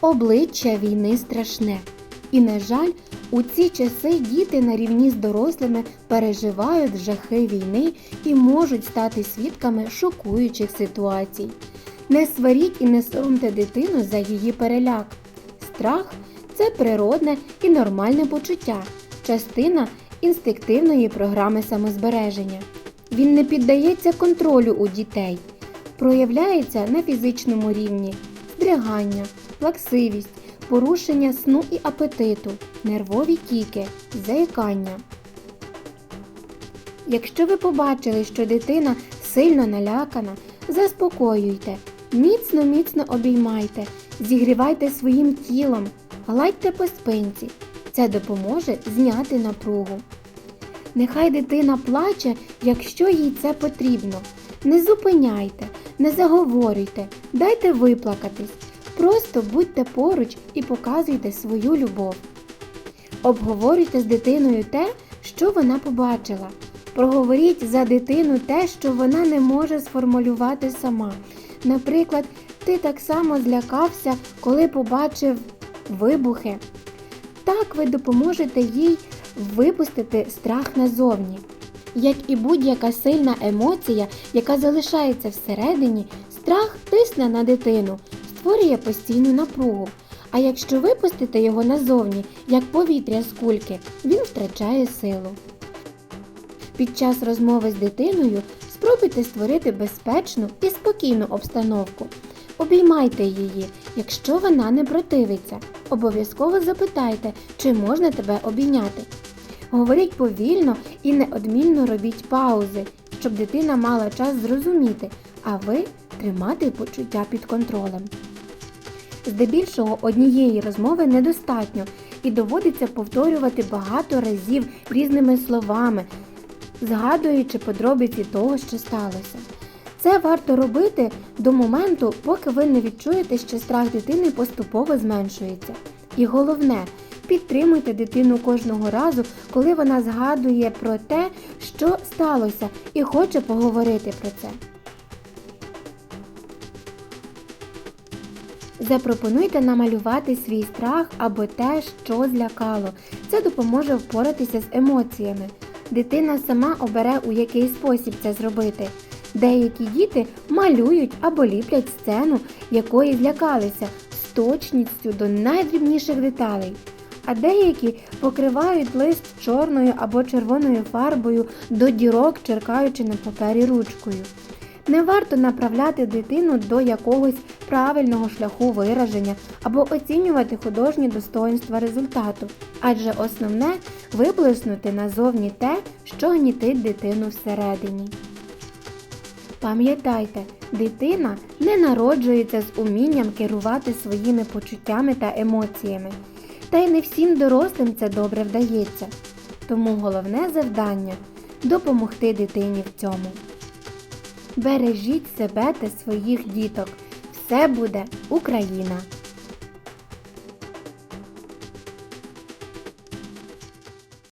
Обличчя війни страшне. І, на жаль, у ці часи діти на рівні з дорослими переживають жахи війни і можуть стати свідками шокуючих ситуацій. Не сваріть і не соромте дитину за її переляк. Страх це природне і нормальне почуття, частина інстинктивної програми самозбереження. Він не піддається контролю у дітей, проявляється на фізичному рівні, здригання, плаксивість, порушення сну і апетиту, нервові тіки, заїкання. Якщо ви побачили, що дитина сильно налякана, заспокоюйте, міцно міцно обіймайте, зігрівайте своїм тілом, гладьте по спинці. Це допоможе зняти напругу. Нехай дитина плаче, якщо їй це потрібно. Не зупиняйте, не заговорюйте, дайте виплакатись. Просто будьте поруч і показуйте свою любов. Обговорюйте з дитиною те, що вона побачила. Проговоріть за дитину те, що вона не може сформулювати сама. Наприклад, ти так само злякався, коли побачив вибухи. Так ви допоможете їй випустити страх назовні. Як і будь-яка сильна емоція, яка залишається всередині, страх тисне на дитину, створює постійну напругу. А якщо випустити його назовні, як повітря з кульки, він втрачає силу. Під час розмови з дитиною спробуйте створити безпечну і спокійну обстановку. Обіймайте її, якщо вона не противиться. Обов'язково запитайте, чи можна тебе обійняти. Говоріть повільно і неодмінно робіть паузи, щоб дитина мала час зрозуміти, а ви тримати почуття під контролем. Здебільшого однієї розмови недостатньо і доводиться повторювати багато разів різними словами, згадуючи подробиці того, що сталося. Це варто робити до моменту, поки ви не відчуєте, що страх дитини поступово зменшується. І головне, підтримуйте дитину кожного разу, коли вона згадує про те, що сталося, і хоче поговорити про це. Запропонуйте намалювати свій страх або те, що злякало. Це допоможе впоратися з емоціями. Дитина сама обере, у який спосіб це зробити. Деякі діти малюють або ліплять сцену, якої злякалися, з точністю до найдрібніших деталей. А деякі покривають лист чорною або червоною фарбою до дірок, черкаючи на папері ручкою. Не варто направляти дитину до якогось правильного шляху вираження або оцінювати художні достоинства результату, адже основне виплеснути назовні те, що гнітить дитину всередині. Пам'ятайте, дитина не народжується з умінням керувати своїми почуттями та емоціями. Та й не всім дорослим це добре вдається. Тому головне завдання допомогти дитині в цьому. Бережіть себе та своїх діток. Все буде Україна!